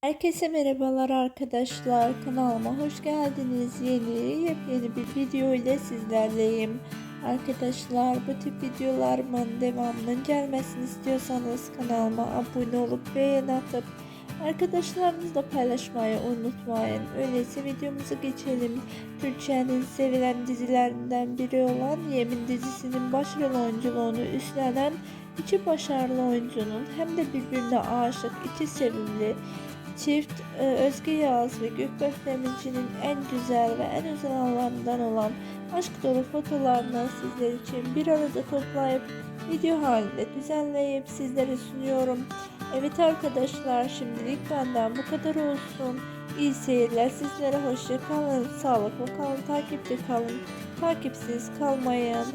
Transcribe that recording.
Herkese merhabalar arkadaşlar. Kanalıma hoş geldiniz. Yeni yepyeni bir video ile sizlerleyim. Arkadaşlar bu tip videolarımın devamının gelmesini istiyorsanız kanalıma abone olup beğeni atıp arkadaşlarınızla paylaşmayı unutmayın. Öyleyse videomuza geçelim. Türkçenin sevilen dizilerinden biri olan Yemin dizisinin başrol oyunculuğunu üstlenen iki başarılı oyuncunun hem de birbirine aşık, iki sevimli Çift e, Özge Yağız ve Gökberk Demirci'nin en güzel ve en özel anlarından olan aşk dolu fotolarını sizler için bir arada toplayıp video halinde düzenleyip sizlere sunuyorum. Evet arkadaşlar şimdilik benden bu kadar olsun. İyi seyirler sizlere hoşça kalın, sağlıklı kalın, takipte kalın, takipsiz kalmayın.